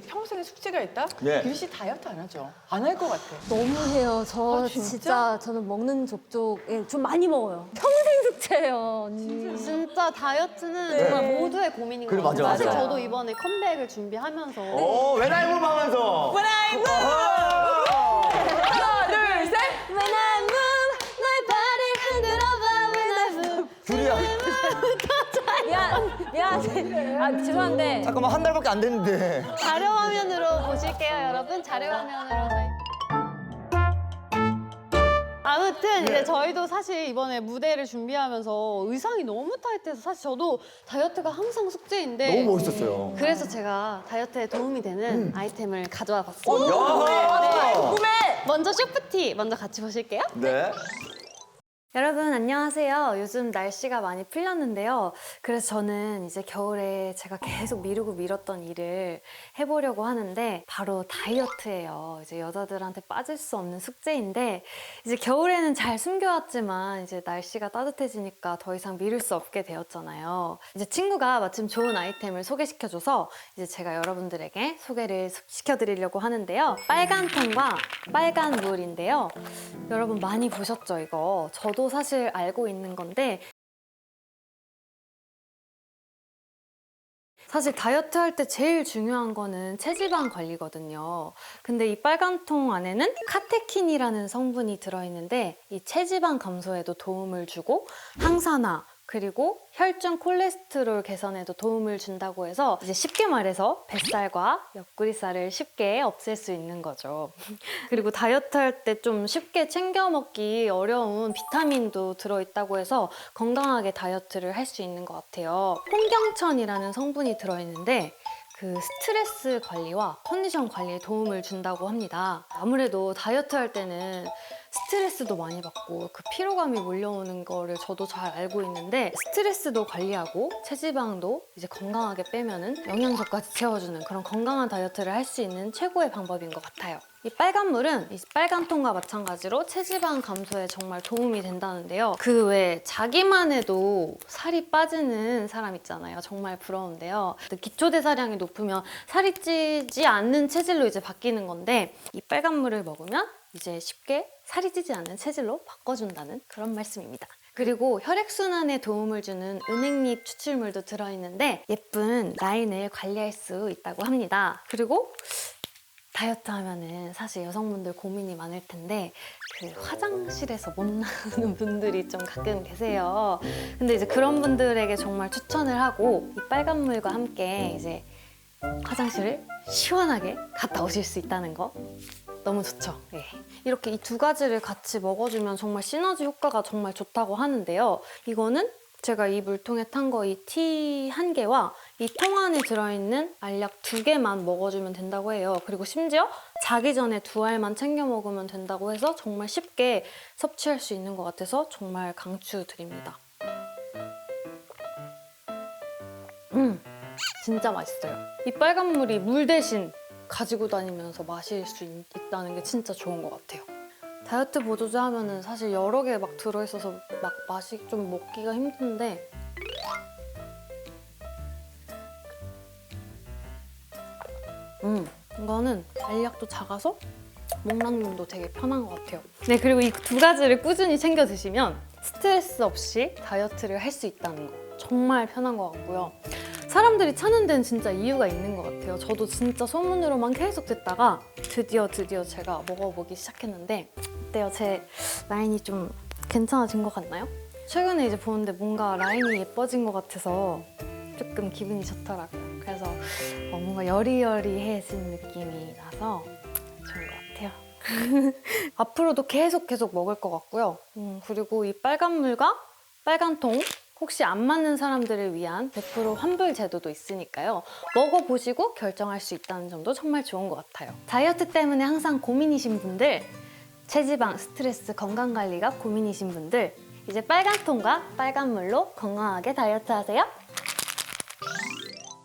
씨 평생에 숙제가 있다? 네. 규리 씨 다이어트 안 하죠? 안 할 것 같아. 너무 해요. 저 아, 진짜? 진짜? 저는 먹는 족족에 좀 많이 먹어요. 평생 숙제예요, 언니. 진짜 다이어트는 네. 정말 모두의 고민인 것 그래, 같아요. 맞아, 사실 맞아. 저도 이번에 컴백을 준비하면서 오, 웬아이브 하면서. When I move! 하나, 둘, 셋! When I move, 널 발을 흔들어봐 When I move 둘이야. 미안, 미안해. 아, 죄송한데. 잠깐만, 한 달밖에 안 됐는데. 자료 화면으로 보실게요, 여러분. 자료 화면으로 저희. 아무튼 네. 이제 저희도 사실 이번에 무대를 준비하면서 의상이 너무 타이트해서 사실 저도 다이어트가 항상 숙제인데 너무 멋있었어요. 그래서 제가 다이어트에 도움이 되는 아이템을 가져와 봤습니다. 음. 야! 궁금해! 먼저 쇼프티 먼저 같이 보실게요. 네. 여러분 안녕하세요. 요즘 날씨가 많이 풀렸는데요. 그래서 저는 이제 겨울에 제가 계속 미루고 미뤘던 일을 해보려고 하는데 바로 다이어트예요. 이제 여자들한테 빠질 수 없는 숙제인데 이제 겨울에는 잘 숨겨왔지만 이제 날씨가 따뜻해지니까 더 이상 미룰 수 없게 되었잖아요. 이제 친구가 마침 좋은 아이템을 소개시켜줘서 이제 제가 여러분들에게 소개를 시켜드리려고 하는데요. 빨간 통과 빨간 물인데요. 여러분 많이 보셨죠 이거? 저도 사실 알고 있는 건데 사실 다이어트 할 때 제일 중요한 거는 체지방 관리거든요. 근데 이 빨간 통 안에는 카테킨이라는 성분이 들어있는데 이 체지방 감소에도 도움을 주고 항산화 그리고 혈중 콜레스테롤 개선에도 도움을 준다고 해서 이제 쉽게 말해서 뱃살과 옆구리살을 쉽게 없앨 수 있는 거죠. 그리고 다이어트 할 때 좀 쉽게 챙겨 먹기 어려운 비타민도 들어있다고 해서 건강하게 다이어트를 할 수 있는 것 같아요. 홍경천이라는 성분이 들어있는데 그 스트레스 관리와 컨디션 관리에 도움을 준다고 합니다. 아무래도 다이어트 할 때는 스트레스도 많이 받고 그 피로감이 몰려오는 거를 저도 잘 알고 있는데 스트레스도 관리하고 체지방도 이제 건강하게 빼면은 영양소까지 채워주는 그런 건강한 다이어트를 할 수 있는 최고의 방법인 것 같아요. 이 빨간 물은 이 빨간 통과 마찬가지로 체지방 감소에 정말 도움이 된다는데요. 그 외에 자기만 해도 살이 빠지는 사람 있잖아요. 정말 부러운데요. 기초 대사량이 높으면 살이 찌지 않는 체질로 이제 바뀌는 건데 이 빨간 물을 먹으면 이제 쉽게 살이 찌지 않는 체질로 바꿔준다는 그런 말씀입니다. 그리고 혈액순환에 도움을 주는 은행잎 추출물도 들어있는데 예쁜 라인을 관리할 수 있다고 합니다. 그리고 다이어트 하면은 사실 여성분들 고민이 많을 텐데 그 화장실에서 못 나오는 분들이 좀 가끔 계세요. 근데 이제 그런 분들에게 정말 추천을 하고 이 빨간 물과 함께 이제 화장실을 시원하게 갔다 오실 수 있다는 거 너무 좋죠. 예. 이렇게 이 두 가지를 같이 먹어주면 정말 시너지 효과가 정말 좋다고 하는데요. 이거는 제가 이 물통에 탄 거 이 티 한 개와 이 통 안에 들어있는 알약 두 개만 먹어주면 된다고 해요. 그리고 심지어 자기 전에 두 알만 챙겨 먹으면 된다고 해서 정말 쉽게 섭취할 수 있는 것 같아서 정말 강추드립니다. 음, 진짜 맛있어요. 이 빨간 물이 물 대신 가지고 다니면서 마실 수 있, 있다는 게 진짜 좋은 것 같아요. 다이어트 보조제 하면은 사실 여러 개 막 들어있어서 막 맛이 좀 먹기가 힘든데 음 이거는 알약도 작아서 목락용도 되게 편한 것 같아요. 네 그리고 이 두 가지를 꾸준히 챙겨 드시면 스트레스 없이 다이어트를 할 수 있다는 거 정말 편한 것 같고요. 사람들이 찾는 데는 진짜 이유가 있는 것 같아요. 저도 진짜 소문으로만 계속 듣다가 드디어 드디어 제가 먹어보기 시작했는데 어때요? 제 라인이 좀 괜찮아진 것 같나요? 최근에 이제 보는데 뭔가 라인이 예뻐진 것 같아서 조금 기분이 좋더라고요. 그래서 어, 뭔가 여리여리해진 느낌이 나서 좋은 것 같아요. 앞으로도 계속 계속 먹을 것 같고요. 음, 그리고 이 빨간 물과 빨간 통 혹시 안 맞는 사람들을 위한 100% 환불 제도도 있으니까요. 먹어보시고 결정할 수 있다는 점도 정말 좋은 것 같아요. 다이어트 때문에 항상 고민이신 분들, 체지방, 스트레스, 건강 관리가 고민이신 분들, 이제 빨간 통과 빨간 물로 건강하게 다이어트 하세요.